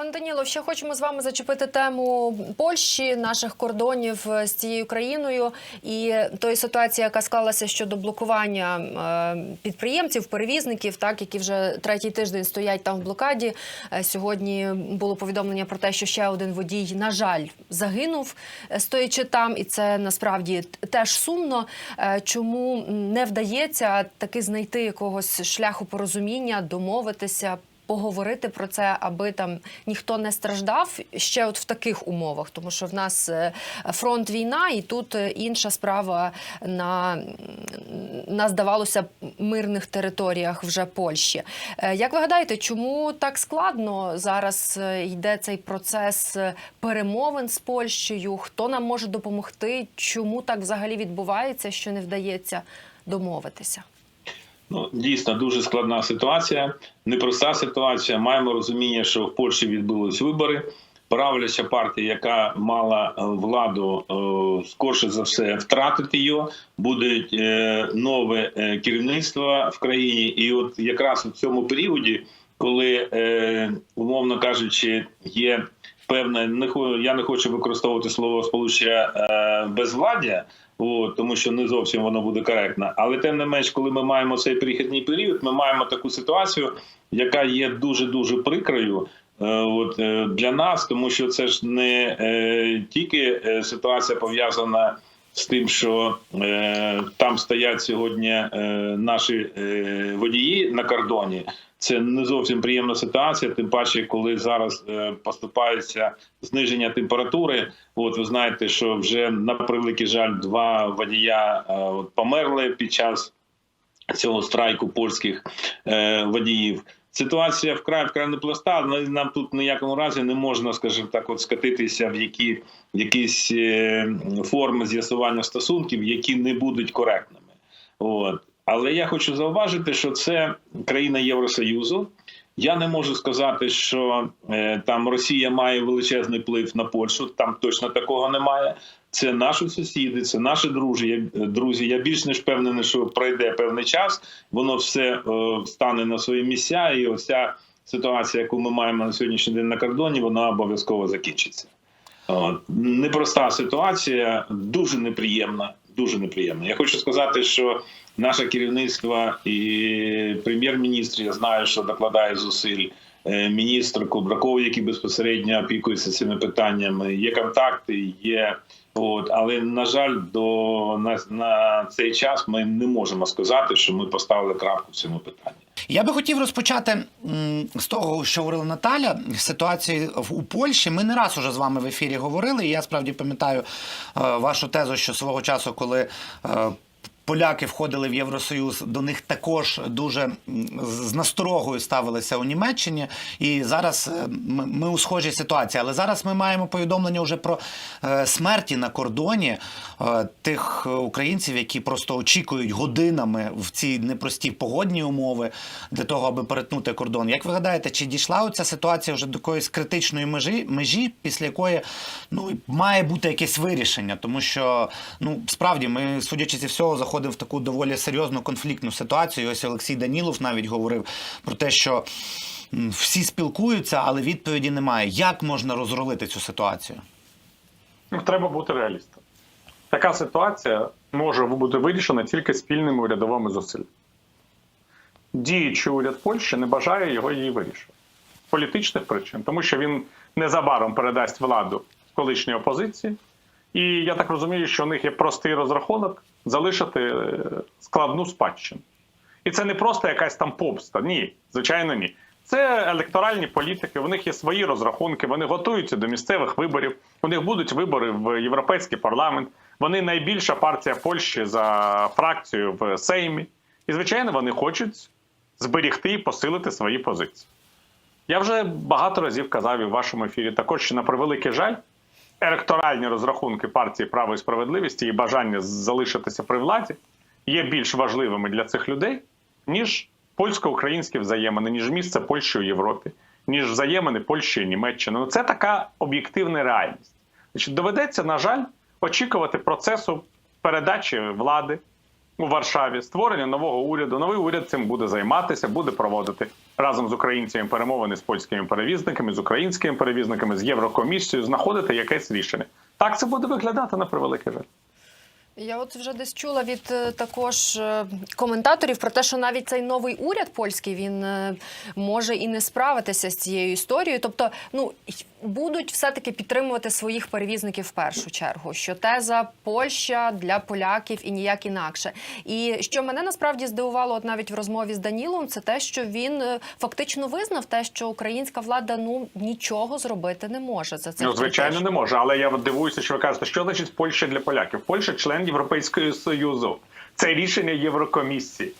Пане Даніло, ще хочемо з вами зачепити тему Польщі, наших кордонів е, з цією країною і тої ситуації, яка склалася щодо блокування е, підприємців, перевізників, так які вже третій тиждень стоять там в блокаді. Е, Сьогодні було повідомлення про те, що ще один водій, на жаль, загинув, стоячи там, і це насправді теж сумно. Чому не вдається таки знайти якогось шляху порозуміння, домовитися? Поговорити про це, аби там ніхто не страждав ще от в таких умовах, тому що в нас е, фронт війна, і тут е, інша справа на, на здавалося мирних територіях вже Польщі. Е, Як ви гадаєте, чому так складно зараз йде цей процес перемовин з Польщею? Хто нам може допомогти? Чому так взагалі відбувається, що не вдається домовитися? Ну, дійсно дуже складна ситуація, непроста ситуація. Маємо розуміння, що в Польщі відбулись вибори. Правляча партія, яка мала е, владу, е, скорше за все втратити її, буде е, нове керівництво в країні. І от якраз у цьому періоді, коли умовно кажучи, є певне, я не хочу використовувати слово сполучення безвладдя. От, тому що не зовсім воно буде коректно. Але тим не менш, коли ми маємо цей перехідний період, ми маємо таку ситуацію, яка є дуже дуже прикрою. е, От е, для нас, тому що це ж не е, тільки е, ситуація пов'язана з тим, що е, там стоять сьогодні е, наші е, водії на кордоні. Це не зовсім приємна ситуація, тим паче, коли зараз е, поступається зниження температури. От ви знаєте, що вже на превеликий жаль, два водія е, от, померли під час цього страйку польських е, водіїв. Ситуація вкрай вкрай непроста, але нам тут ніякому разі не можна, скажімо так, от скатитися в які якісь е, форми з'ясування стосунків, які не будуть коректними. От. Але я хочу зауважити, що це країна Євросоюзу. Я не можу сказати, що е, там Росія має величезний вплив на Польщу. Там точно такого немає. Це наші сусіди, це наші друзі. Я, друзі. Я більш ніж впевнений, що пройде певний час, воно все е, стане на свої місця, і оця ситуація, яку ми маємо на сьогоднішній день на кордоні, вона обов'язково закінчиться. От. Непроста ситуація, дуже неприємна. Дуже неприємна. Я хочу сказати, що наше керівництво і прем'єр-міністр, я знаю, що докладає зусиль. е, Міністр Кубраков, який безпосередньо опікується цими питаннями, є контакти, є от, але на жаль, до на, на цей час ми не можемо сказати, що ми поставили крапку цьому питанні. Я би хотів розпочати з того, що говорила Наталя. Ситуації у Польщі. Ми не раз уже з вами в ефірі говорили. І я справді пам'ятаю е, вашу тезу, що свого часу, коли. Поляки входили в Євросоюз, до них також дуже з насторогою ставилися у Німеччині. І зараз е, ми, у схожій ситуації. Але зараз ми маємо повідомлення вже про е, смерті на кордоні е, тих українців, які просто очікують годинами в ці непрості погодні умови для того, аби перетнути кордон. Як ви гадаєте, чи дійшла оця ситуація вже до якоїсь критичної межі, межі після якої ну має бути якесь вирішення? Тому що ну справді ми, судячи зі всього, заходимо в таку доволі серйозну конфліктну ситуацію. Ось Олексій Данілов навіть говорив про те, що всі спілкуються, але відповіді немає. Як можна розрулити цю ситуацію? Ну, треба бути реалістом. Така ситуація може бути вирішена тільки спільними урядовими зусиллями. Діючий уряд Польщі не бажає його її вирішувати. З політичних причин, тому що він незабаром передасть владу колишній опозиції. І я так розумію, що у них є простий розрахунок залишити е, складну спадщину. І це не просто якась там помста. Ні, звичайно, ні. Це електоральні політики, у них є свої розрахунки, вони готуються до місцевих виборів. У них будуть вибори в Європейський парламент. Вони найбільша партія Польщі за фракцією в Сеймі. І, звичайно, вони хочуть зберігти і посилити свої позиції. Я вже багато разів казав і в вашому ефірі також, що на превеликий жаль, електоральні розрахунки партії право і справедливості і бажання залишитися при владі є більш важливими для цих людей, ніж польсько-українські взаємини, ніж місце Польщі у Європі, ніж взаємини Польщі і Німеччини. Ну це така об'єктивна реальність. Значить, доведеться, на жаль, очікувати процесу передачі влади у Варшаві, створення нового уряду. Новий уряд цим буде займатися, буде проводити разом з українцями перемовини з польськими перевізниками, з українськими перевізниками, з Єврокомісією, знаходити якесь рішення. Так це буде виглядати на превеликий жаль. Я от вже десь чула від е, також е, коментаторів про те, що навіть цей новий уряд польський він е, може і не справитися з цією історією. Тобто, ну будуть все-таки підтримувати своїх перевізників в першу чергу. Що теза Польща для поляків і ніяк інакше. І що мене насправді здивувало, от навіть в розмові з Данілом, це те, що він е, фактично визнав те, що українська влада ну нічого зробити не може за це. Ну, звичайно, не може. Але я дивуюся, що ви кажете, що значить Польща для поляків? Польща член Європейського Союзу. Це рішення Єврокомісії.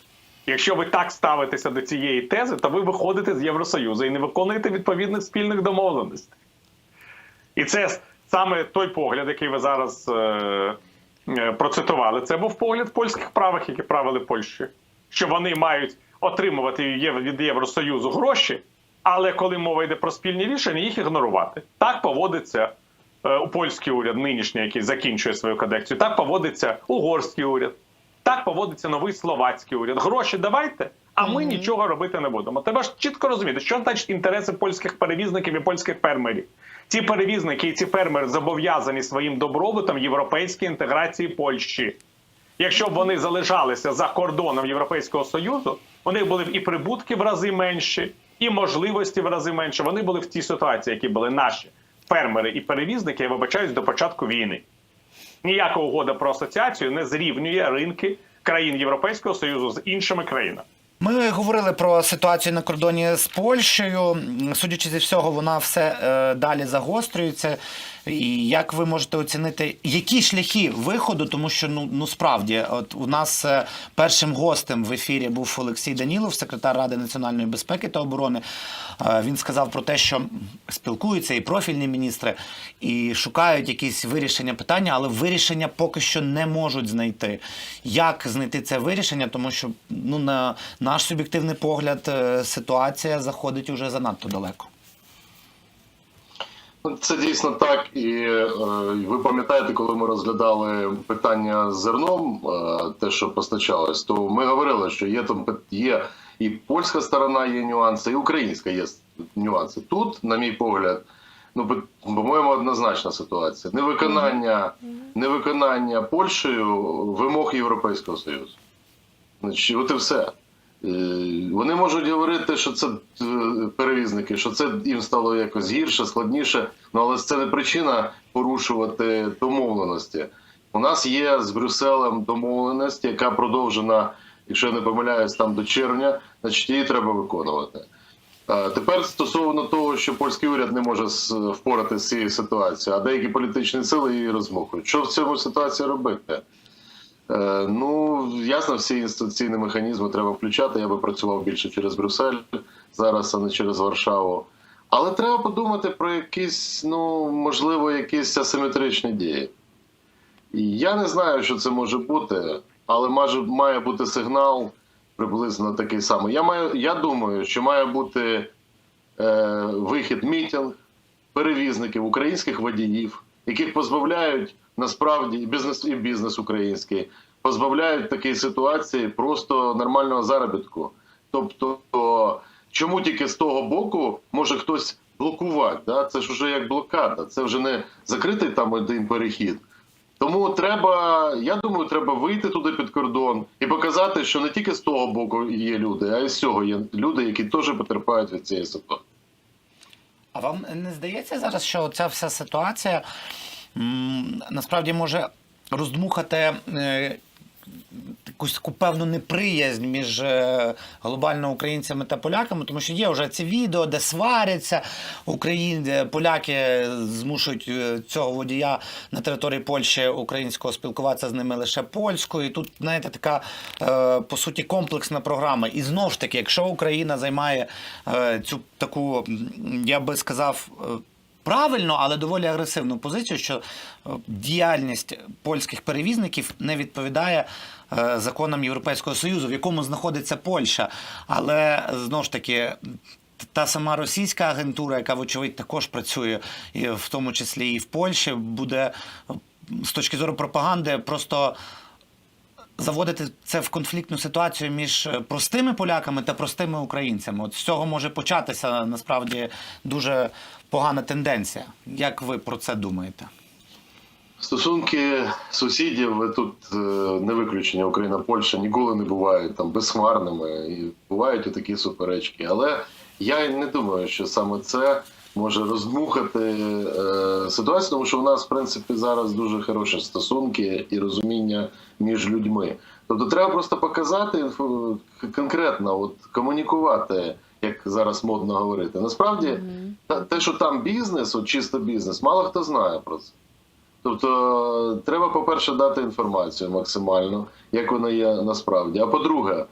Якщо ви так ставитеся до цієї тези, то ви виходите з Євросоюзу і не виконуєте відповідних спільних домовленостей. І це саме той погляд, який ви зараз е, е, процитували. Це був погляд польських правих, які правили Польщею. Що вони мають отримувати від Євросоюзу гроші, але коли мова йде про спільні рішення, їх ігнорувати. Так поводиться е, у польський уряд, нинішній, який закінчує свою кадекцію. Так поводиться угорський уряд. Так поводиться новий словацький уряд. Гроші давайте, а ми нічого робити не будемо. Треба ж чітко розуміти, що значить інтереси польських перевізників і польських фермерів. Ці перевізники і ці фермери зобов'язані своїм добробутом європейській інтеграції Польщі. Якщо б вони залишалися за кордоном Європейського Союзу, них були б і прибутки в рази менші, і можливості в рази менше. Вони були в тій ситуації, які були наші фермери і перевізники, я вибачаюсь, до початку війни. Ніяка угода про асоціацію не зрівнює ринки країн Європейського Союзу з іншими країнами. Ми говорили про ситуацію на кордоні з Польщею. Судячи зі всього, вона все е, далі загострюється. І як ви можете оцінити, які шляхи виходу? Тому що ну, ну справді, от у нас е, першим гостем в ефірі був Олексій Данілов, секретар Ради національної безпеки та оборони. Е, він сказав про те, що спілкуються і профільні міністри, і шукають якісь вирішення питання, але вирішення поки що не можуть знайти. Як знайти це вирішення? Тому що ну на наш суб'єктивний погляд е, ситуація заходить уже занадто далеко. Це дійсно так, і е, ви пам'ятаєте, коли ми розглядали питання з зерном, е, те, що постачалось, то ми говорили, що є там є і польська сторона, є нюанси, і українська є нюанси. Тут, на мій погляд, ну по- по-моєму, однозначна ситуація. Невиконання, невиконання Польщею вимог Європейського Союзу. Значить, от і все. Е, Вони можуть говорити, що це е, перевізники, що це їм стало якось гірше, складніше, ну але це не причина порушувати домовленості. У нас є з Брюсселем домовленість, яка продовжена, якщо я не помиляюсь, там до червня, значить її треба виконувати. Тепер стосовно того, що польський уряд не може впоратися з цією ситуацією, а деякі політичні сили її розмухують. Що в цьому ситуації робити? Е, Ну, ясно, всі інституційні механізми треба включати. Я би працював більше через Брюссель зараз, а не через Варшаву. Але треба подумати про якісь, ну, можливо, якісь асиметричні дії. І я не знаю, що це може бути, але має, має бути сигнал приблизно такий самий. Я, маю, я думаю, що має бути е, вихід мітинг перевізників, українських водіїв, яких позбавляють насправді і бізнес, і бізнес український, позбавляють такій ситуації просто нормального заробітку. Тобто, чому тільки з того боку може хтось блокувати? Да? Це ж вже як блокада, це вже не закритий там один перехід. Тому треба, я думаю, треба вийти туди під кордон і показати, що не тільки з того боку є люди, а й з цього є люди, які теж потерпають від цієї ситуації. А вам не здається зараз, що ця вся ситуація насправді може роздмухати е, якусь таку певну неприязнь між е, глобально українцями та поляками, тому що є вже ці відео, де сваряться Україн, поляки змушують е, цього водія на території Польщі українського спілкуватися з ними лише польською. І тут, знаєте, така по суті комплексна програма. І знов ж таки, якщо Україна займає цю таку, я би сказав. Правильно, але доволі агресивну позицію, що е, діяльність польських перевізників не відповідає е, законам Європейського Союзу, в якому знаходиться Польща. Але знову ж таки. Та сама російська агентура, яка, вочевидь, також працює, і в тому числі і в Польщі, буде з точки зору пропаганди просто заводити це в конфліктну ситуацію між е, простими поляками та простими українцями. От з цього може початися насправді дуже погана тенденція. Як ви про це думаєте? Стосунки сусідів тут е, не виключення Україна, Польща ніколи не бувають там безхмарними і бувають і такі суперечки. Але я не думаю, що саме це може роздмухати е, ситуацію, тому що у нас в принципі зараз дуже хороші стосунки і розуміння між людьми. Тобто треба просто показати конкретно, от комунікувати, як зараз модно говорити. Насправді, та- те, що там бізнес, от чисто бізнес, мало хто знає про це. Тобто, треба, по-перше, дати інформацію максимально, як вона є насправді. А по-друге,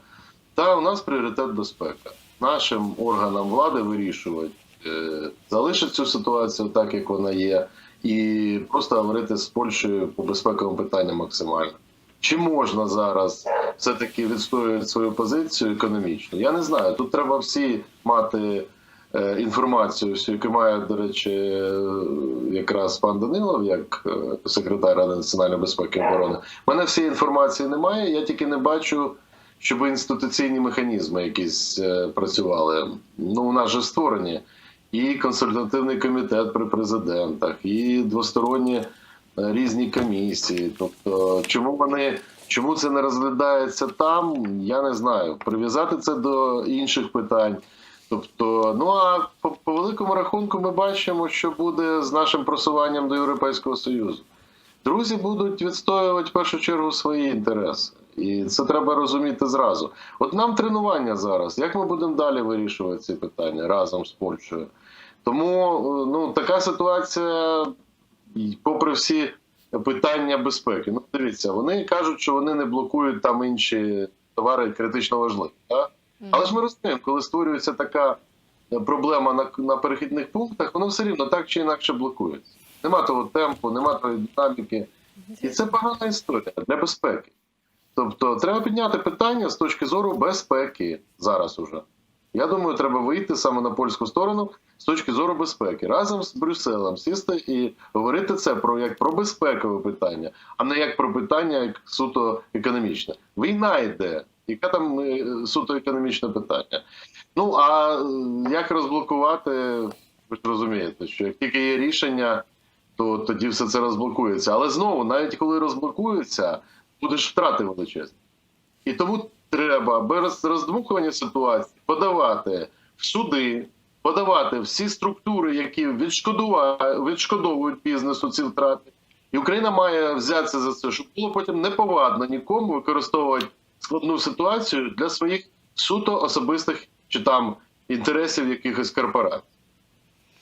та у нас пріоритет безпека. Нашим органам влади вирішувати, е, залишити цю ситуацію так, як вона є, і просто говорити з Польщею по безпековим питанням максимально. Чи можна зараз все-таки відстоювати свою позицію економічну? Я не знаю. Тут треба всі мати е, інформацію, всю, яку має, до речі, е, якраз пан Данилов, як е, секретар Ради національної безпеки і оборони. У мене всієї інформації немає. Я тільки не бачу, щоб інституційні механізми якісь працювали. Ну, у нас же створені і консультативний комітет при президентах, і двосторонні різні комісії. Тобто, чому вони чому це не розглядається там, я не знаю. Прив'язати це до інших питань. Тобто, ну а по, по великому рахунку ми бачимо, що буде з нашим просуванням до Європейського Союзу. Друзі будуть відстоювати в першу чергу свої інтереси. І це треба розуміти зразу. От нам тренування зараз. Як ми будемо далі вирішувати ці питання разом з Польщею? Тому ну, така ситуація, попри всі питання безпеки. Ну, дивіться, вони кажуть, що вони не блокують там інші товари критично важливі. Так? Але ж ми розуміємо, коли створюється така проблема на, на перехідних пунктах, воно все рівно так чи інакше блокується. Нема того темпу, нема тої динаміки. І це погана історія для безпеки. Тобто, треба підняти питання з точки зору безпеки зараз уже. Я думаю, треба вийти саме на польську сторону з точки зору безпеки разом з Брюсселем сісти і говорити це про як про безпекове питання, а не як про питання як суто економічне. Війна йде. Яке там е, суто економічне питання? Ну а е, як розблокувати, ви ж розумієте, що як тільки є рішення, то тоді все це розблокується. Але знову, навіть коли розблокується, будеш втрати величезні. І тому треба без роздмухування ситуації подавати в суди, подавати всі структури, які відшкодовують бізнесу ці втрати. І Україна має взятися за це, щоб було потім неповадно нікому використовувати складну ситуацію для своїх суто особистих чи там інтересів якихось корпорацій.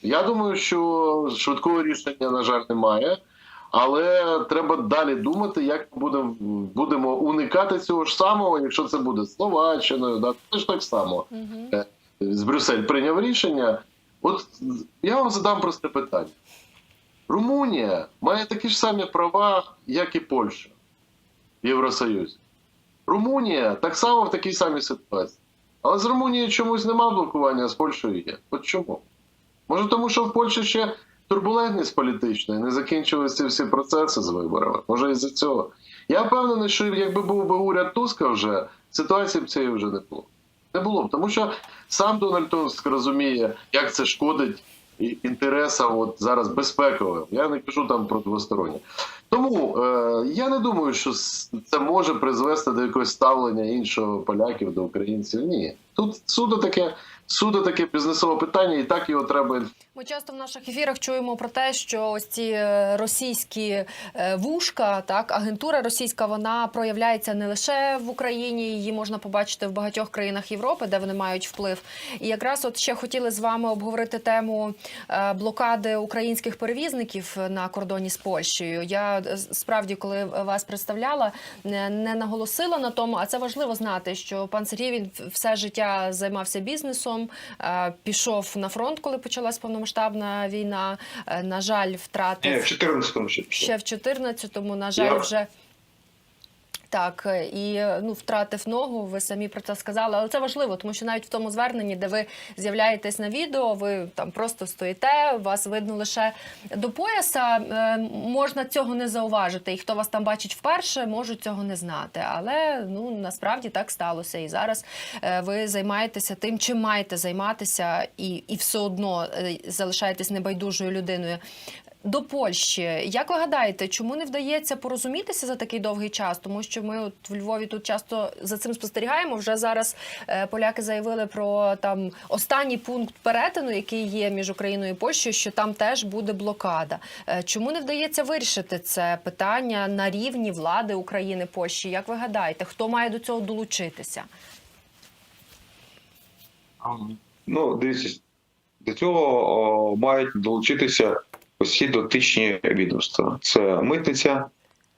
Я думаю, що швидкого рішення, на жаль, немає. Але треба далі думати, як ми будемо, будемо уникати цього ж самого, якщо це буде Словаччиною, да, це так само. Е, З Брюссель прийняв рішення. От я вам задам просте питання. Румунія має такі ж самі права, як і Польща в Євросоюзі. Румунія так само в такій самій ситуації. Але з Румунією чомусь нема блокування, а з Польщею є. От чому? Може, тому що в Польщі ще турбулентність політична і не закінчилися всі процеси з виборами. Може, із-за цього. Я впевнений, що якби був би уряд Туска вже, ситуації б цієї вже не було. Не було тому що сам Дональд Туск розуміє, як це шкодить інтересам от зараз безпековим. Я не кажу там про двосторонні. Тому е, я не думаю, що це може призвести до якогось ставлення іншого поляків до українців. Ні, тут суто таке, суто таке бізнесове питання, і так його треба Ми часто в наших ефірах чуємо про те, що ось ці е, російські е, вушка, так агентура російська, вона проявляється не лише в Україні, її можна побачити в багатьох країнах Європи, де вони мають вплив. І якраз от ще хотіли з вами обговорити тему е, блокади українських перевізників на кордоні з Польщею. Я справді, коли вас представляла, не наголосила на тому, а це важливо знати, що пан Сергій він все життя займався бізнесом, пішов на фронт, коли почалась повномасштабна війна. Е, На жаль, Ні, в 14-му ще. ще в 14-му, на жаль, Я- вже. Так, е, і е, ну втратив ногу. Ви самі про це сказали, але це важливо, тому що навіть в тому зверненні, де ви з'являєтесь на відео, ви там просто стоїте, вас видно лише до пояса. е, Можна цього не зауважити. І хто вас там бачить вперше, можуть цього не знати. Але ну насправді так сталося. І зараз ви займаєтеся тим, чим маєте займатися, і, і все одно залишаєтесь небайдужою людиною. До Польщі, як ви гадаєте, чому не вдається порозумітися за такий довгий час? Тому що ми от в Львові тут часто за цим спостерігаємо. Вже зараз е, поляки заявили про там останній пункт перетину, який є між Україною і Польщею, що там теж буде блокада. Е, чому не вдається вирішити це питання на рівні влади України Польщі? Як ви гадаєте, хто має до цього долучитися? Ну, дивіться, до цього о, мають долучитися усі дотичні відомства. Це митниця,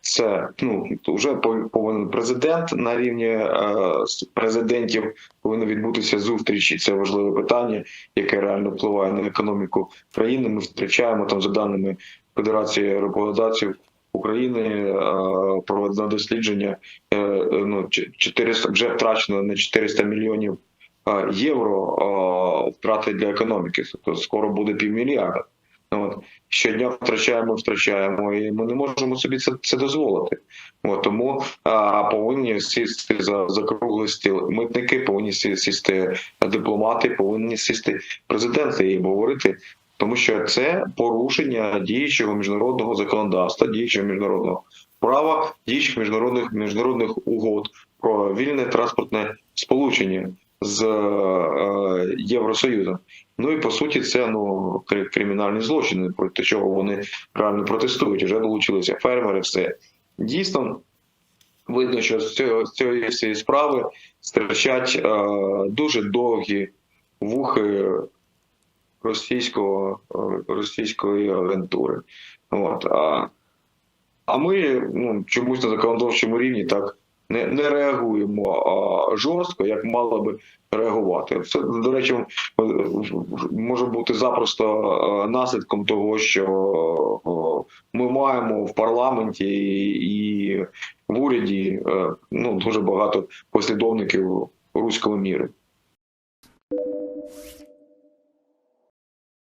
це ну вже пов- повинен президент на рівні е, президентів повинно відбутися зустрічі. Це важливе питання, яке реально впливає на економіку країни. Ми втрачаємо там за даними Федерації роботодавців України е, проведено дослідження. е, Ну 400, вже втрачено на 400 мільйонів е, євро втрати для економіки. Тобто скоро буде півмільярда. От щодня втрачаємо, втрачаємо, і ми не можемо собі це, це дозволити. От тому а, повинні сісти за, за круглий стіл. Митники повинні сісти дипломати, повинні сісти президенти і говорити. Тому що це порушення діючого міжнародного законодавства, діючого міжнародного права, діючих міжнародних міжнародних угод про вільне транспортне сполучення з е, Євросоюзом. Ну і по суті, це ну кримінальні злочини, проти чого вони реально протестують. Вже долучилися фермери. Все дійсно видно, що з цієї всієї справи стирчать е, дуже довгі вухи російського е, російської агентури. От а, а ми ну чомусь на законодавчому рівні так не, не реагуємо а, жорстко, як мало би реагувати. Це до речі, може бути запросто наслідком того, що ми маємо в парламенті і в уряді е, ну дуже багато послідовників руського міру.